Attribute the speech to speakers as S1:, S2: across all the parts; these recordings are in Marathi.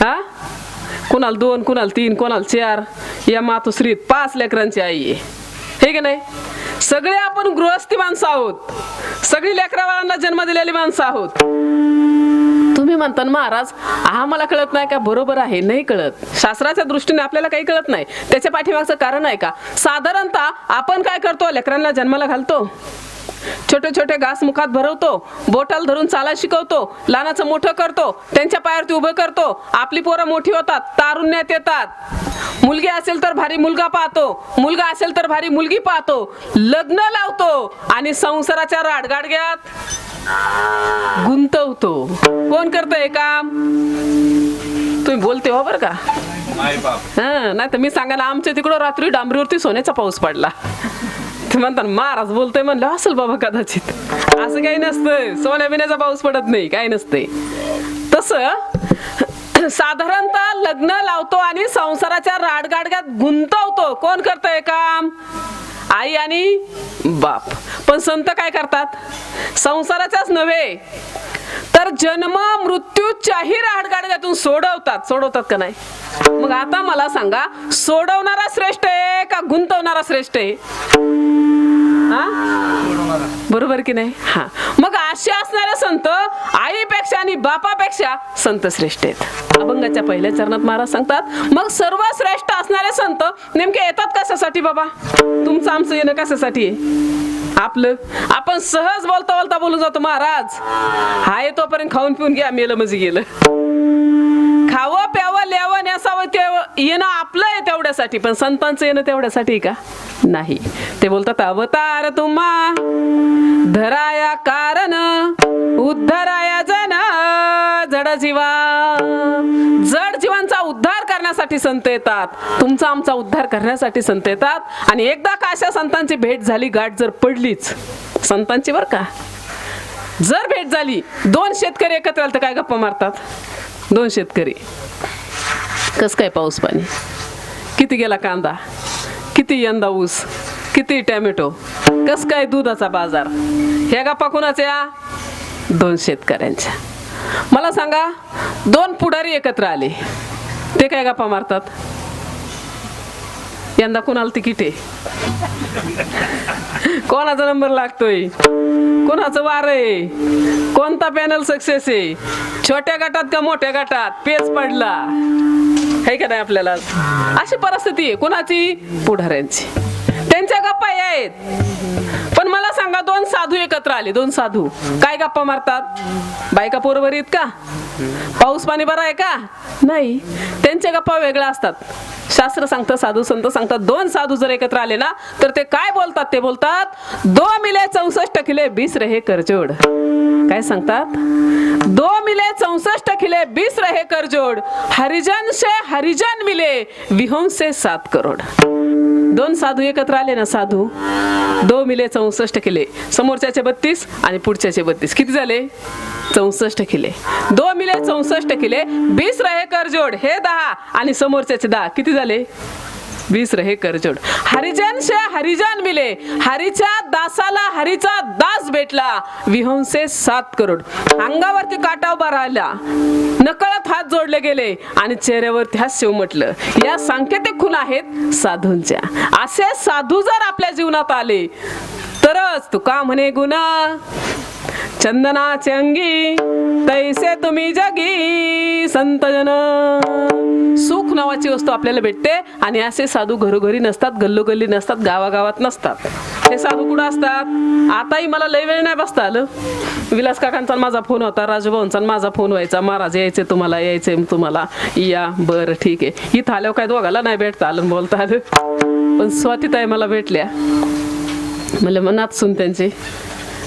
S1: हा? कुणाला दोन कुणाला तीन कुणाला चार? या मातोश्रीत पाच लेकरांची आई आहे. हे की नाही? सगळे आपण गृहस्थी माणसं आहोत. सगळी लेकरावाळांना जन्म दिलेली माणसं आहोत. तुम्ही म्हणता महाराज आम्हाला कळत नाही का? बरोबर आहे नाही कळत. शास्त्राच्या दृष्टीने आपल्याला काही कळत नाही. त्याच्या पाठीमागचं कारण आहे का? साधारणतः आपण काय करतो? लेकरांना जन्माला घालतो? छोटे छोटे घास मुखात भरवतो बोटाल धरून चाला शिकवतो लहानाचं मोठं करतो त्यांच्या पायावरती उभं करतो. आपली पोरं मोठी होतात तारुण्यात येतात. मुलगी असेल तर भारी मुलगा पाहतो मुलगा असेल तर भारी मुलगी पाहतो. लग्न लावतो आणि संसाराच्या राडगाडग्यात गुंतवतो. कोण करतंय काम? तुम्ही बोलते हो बरं का? हा नाही तर मी सांगायला आमच्या तिकडं रात्री डांबरीवरती सोन्याचा पाऊस पडला. ते म्हणतात महाराज बोलतोय म्हणलं असेल बाबा कदाचित. असं काही नसतंय. सोन्या बिण्याचा पाऊस पडत नाही काही नसतंय. तसं साधारणतः लग्न लावतो आणि संसाराच्या राडगाडग्यात गुंतवतो. कोण करतंय काम? आई आणि बाप. पण संत काय करतात? संसाराच्याच नव्हे. तर जन्म मृत्यूच्याही राडगाडग्यातून सोडवतात. सोडवतात का नाही? मग आता मला सांगा सोडवणारा श्रेष्ठ आहे का गुंतवणारा श्रेष्ठ आहे? बरोबर की नाही? हा. मग असे असणारे संत आईपेक्षा आणि बापापेक्षा संत श्रेष्ठ आहेत. अभंगाच्या पहिल्या चरणात महाराज सांगतात मग सर्व श्रेष्ठ असणारे संत नेमके येतात कशासाठी बाबा? तुमचं आमचं येणं कशासाठी आहे? आपलं? आपण सहज बोलता बोलता बोलून जातो महाराज. हाय तोपर्यंत खाऊन पिऊन घ्या मेलं म्हणजे गेलं. खावं प्यावं ल्यावं न्यासावं ते येणं आपलं आहे तेवढ्यासाठी पण संतांचं येणं तेवढ्यासाठी का? नाही. ते बोलतात अवतार तुम्हा धराया कारण उद्धराया जन जड जीवा जड करण्यासाठी संत येतात. तुमचा आमचा उद्धार करण्यासाठी संत येतात. आणि एकदा का अशा संतांची भेट झाली गाठ जर पडलीच संतांची बर का? जर भेट झाली दोन शेतकरी एकत्र आले तर काय गप्पा मारतात? दोन शेतकरी. कस काय पाऊस पाणी? किती गेला कांदा? किती यंदा ऊस? किती टॅमॅटो? कस काय दुधाचा बाजार? ह्या गप्पा कोणाच्या? दोन शेतकऱ्यांच्या. मला सांगा दोन पुढारी एकत्र आले. ते काय गप्पा मारतात? यंदा कोणाला तिकीट आहे? कोणाचा नंबर लागतोय? कोणाचं वार आहे? कोणता पॅनल सक्सेस आहे? छोट्या गटात का मोठ्या गटात? पेच पडला. हे का नाही आपल्याला? अशी परिस्थिती आहे. कोणाची? पुढाऱ्यांची. त्यांच्या गप्पा आहेत. पण मला सांगा दोन साधू एकत्र आले दोन साधू. काय गप्पा मारतात? बायका पोरवर येत का? पाऊस पाणी बरा आहे का? नाही. त्यांच्या गप्पा वेगळ्या असतात. शास्त्र सांगतं साधू संत सांगतात दोन साधू जर एकत्र आले ना तर ते काय बोलतात? ते बोलतात दो मिले चौसष्ट किले बीस रहे करजोड काय सांगतात? दो मिले चौसष्ट किले बीस रहे करजोड हरिजन से हरिजन मिले विहोम से सात करोड. दोन साधू एकत्र आले ना साधू? दो मिले चौसष्ट किले. समोरच्याचे बत्तीस आणि पुढच्याचे बत्तीस. किती झाले? चौसष्ट किले. दो मिले चौसष्ट किले बीस रहे करजोड हे दहा. आणि समोरच्याचे दहा. किती झाले? वीस रहे करजोड. हरिजन शे हरिजन मिले. हरीच्या दासाला हरीचा दास भेटला. विहंसे सात करोड. अंगावरती काटा उभा राहिला. नकळत हात जोडले गेले आणि चेहऱ्यावरती शिव म्हटलं या सांकेतिक खुण आहेत साधूंच्या. असे साधू जर आपल्या जीवनात आले तरच तुका म्हणे गुना चंदनाचे अंगी. तैसे तुम्ही जगी संतजन सुख नावाची वस्तू आपल्याला भेटते आणि असे साधू घरोघरी नसतात गल्लोगल्ली नसतात गावागावात नसतात. हे साधू कुठं असतात? आताही मला लय वेळ नाही बसता आलं. विलास काकांचा माझा फोन होता राजूभाऊंचा आणि माझा फोन व्हायचा महाराज यायचे तुम्हाला यायचे तुम्हाला. या बरं ठीक आहे. इथं आल्यावर काय दोघाला नाही भेटता आलं बोलता आलं. पण स्वातीताई मला भेटल्या. म्हणलं मग नाचसून त्यांचे.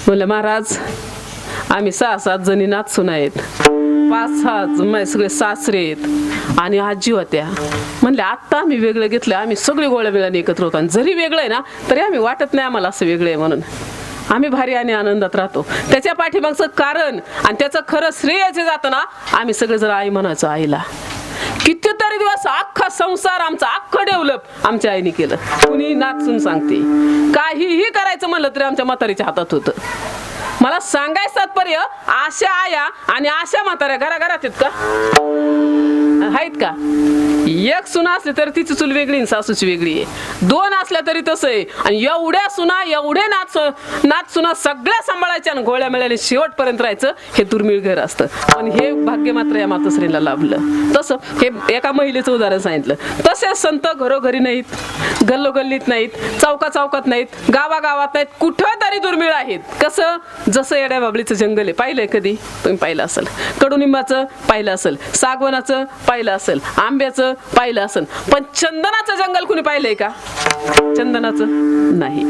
S1: म्हणलं महाराज आम्ही सहा सात जणी नाचसून आहेत. पाच सहा सगळे सासरे आहेत. आणि आजी होत्या. म्हणले आत्ता आम्ही वेगळं घेतलं आम्ही सगळे गोळ्या वेळाने एकत्र होतो. आणि जरी वेगळं आहे ना तरी आम्ही वाटत नाही आम्हाला असं वेगळं आहे म्हणून. आम्ही भारी आणि आनंदात राहतो. त्याच्या पाठीमागचं कारण आणि त्याचं खरं श्रेय जे जातं ना आम्ही सगळे जर आई म्हणायचो आईला कितीतरी दिवस अख्खा संसार आमचा अख्खं डेव्हलप आमच्या आईने केलं. कुणी नाचून सांगते. काहीही करायचं म्हणलं तरी आमच्या म्हातारीच्या हातात होतं. मला सांगायचं तात्पर्य आशा आया आणि आशा म्हाताऱ्या घरा घरात आहेत का? आहेत का? एक सुना असली तरी तिची चूल वेगळी आणि सासूची वेगळी आहे. दोन असल्या तरी तसं आहे. आणि एवढ्या सुना एवढे नाच नाच सुना सगळ्या सांभाळायच्या आणि गोळ्या मिळाल्या शेवटपर्यंत राहायचं हे दुर्मिळ घर असतं. पण हे भाग्य मात्र या मातोश्रीला लाभलं. तसं हे एका महिलेचं उदाहरण सांगितलं. तसे संत घरोघरी नाहीत. गल्लोगल्लीत नाहीत चौका चौकात नाहीत गावागावात नाहीत कुठं तरी दुर्मिळ आहेत. कसं? जसं येड्या बाबलीचं जंगल आहे. पाहिलंय कधी? तुम्ही पाहिलं असेल. कडुनिंबाचं पाहिलं असेल. सागवनाचं पाहिलं असेल. आंब्याचं पाहिलं असेल. पण चंदनाचं जंगल कुणी पाहिलंय का? चंदनाचं नाही.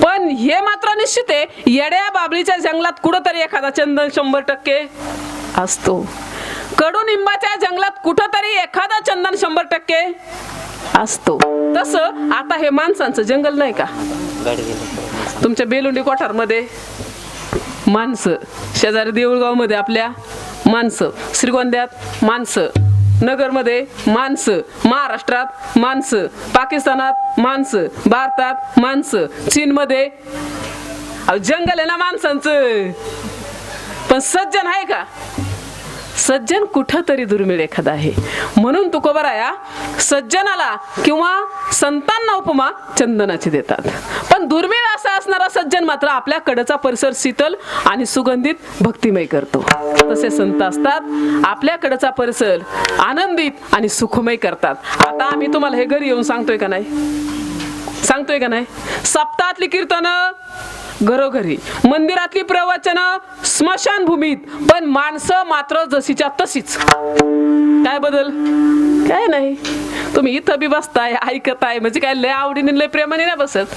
S1: पण हे मात्र निश्चित आहे येड्या बाबलीच्या जंगलात कुठंतरी एखादा चंदन शंभर टक्के असतो. कडुनिंबाच्या जंगलात कुठंतरी एखादा चंदन शंभर टक्के असतो. तसं आता हे माणसांचं जंगल नाही का? तुमच्या बेलुंडी कोठारमध्ये माणसं शेजारी देऊळगावमध्ये आपल्या माणसं श्रीगोंद्यात माणसं नगरमध्ये माणसं महाराष्ट्रात माणसं पाकिस्तानात माणसं भारतात माणसं चीनमध्ये. अहो, जंगल आहे ना माणसांचं. पण सज्जन आहे का? सज्जन कुठं तरी दुर्मिळ एखादा आहे. म्हणून तुकोबराया सज्जनाला किंवा संतांना उपमा चंदनाची देतात. पण दुर्मिळ असा असणारा सज्जन मात्र आपल्या कडचा परिसर शीतल आणि सुगंधित भक्तिमय करतो. तसे संत असतात आपल्या कडचा परिसर आनंदित आणि सुखमय करतात. आता आम्ही तुम्हाला हे घरी येऊन सांगतोय का नाही? सांगतोय का नाही? सप्ताहातली कीर्तन घरोघरी. मंदिरातली प्रवचन स्मशानभूमीत पण माणसं मात्र जशीच्या तशीच. काय बदल? काय नाही. तुम्ही इथं बी बसताय ऐकताय म्हणजे काय लय आवडीने लय प्रेमाने नाही बसत?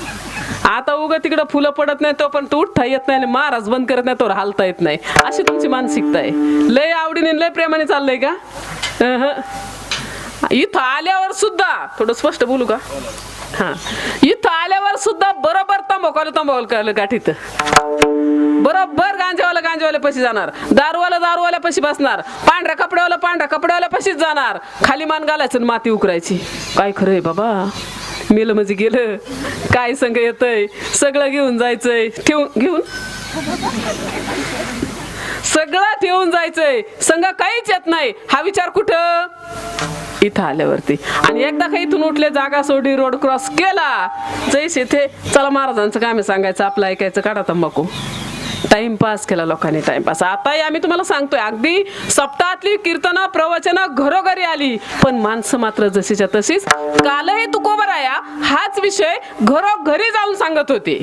S1: आता उगा तिकडं फुलं पडत नाही तो हो, पण तो उठता येत नाही आणि महाराज बंद करत नाही तो हो, हालता येत नाही. अशी तुमची मानसिकता आहे. लय आवडीने लय प्रेमाने चाललंय का? इथं आल्यावर सुद्धा थोडं स्पष्ट बोलू का? हा. इथं आल्यावर सुद्धा बरोबर तंबाखू तंबाखू करायला गाठीत बरोबर गांजेवाला गांजेवाल्या पशी जाणार. दारूवाला दारूवाल्या पशी बसणार. पांढऱ्या कपड्यावाला पांढऱ्या कपड्यावाल्या पशीच जाणार. खाली मान घालायचं आणि माती उकरायची. काय खरंय बाबा? मेलं म्हणजे गेलं. काय संग येतंय? सगळं घेऊन जायचंय. ठेवून घेऊन? सगळं ठेवून जायचंय. संघ काहीच येत नाही. हा विचार कुठं? इथं आल्यावरती. आणि एकदा का इथून उठले जागा सोडी रोड क्रॉस केला. जैस इथे चला महाराजांचं काम आहे सांगायचं आपलं ऐकायचं काढा तंबाखू. टाइमपास केला लोकांनी टाइमपास आताही आम्ही तुम्हाला सांगतोय अगदी सप्ताहातली कीर्तन प्रवचन घरोघरी आली. पण माणसं मात्र जशीच्या तशीच कालही तुकोबराया हाच विषय घरोघरी जाऊन सांगत होते.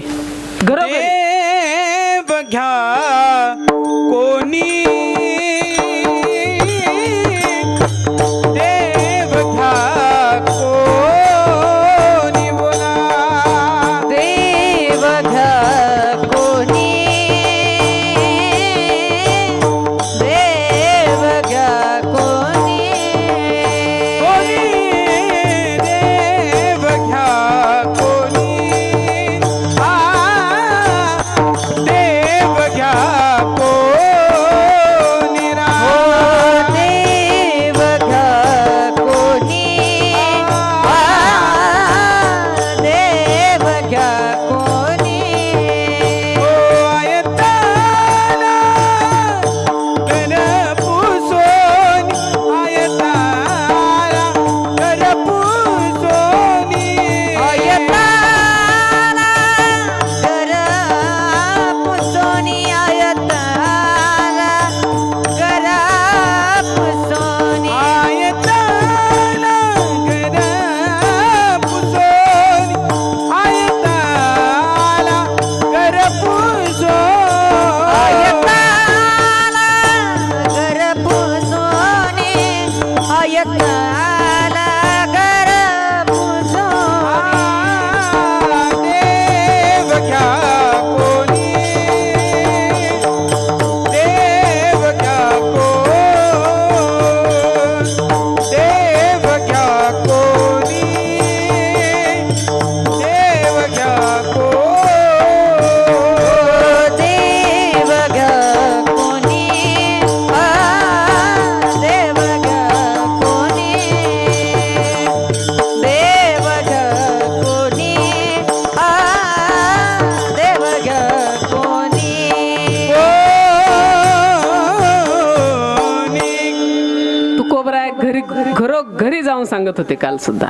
S1: घरोघरी. money. घरी जाऊन सांगत होते काल सुद्धा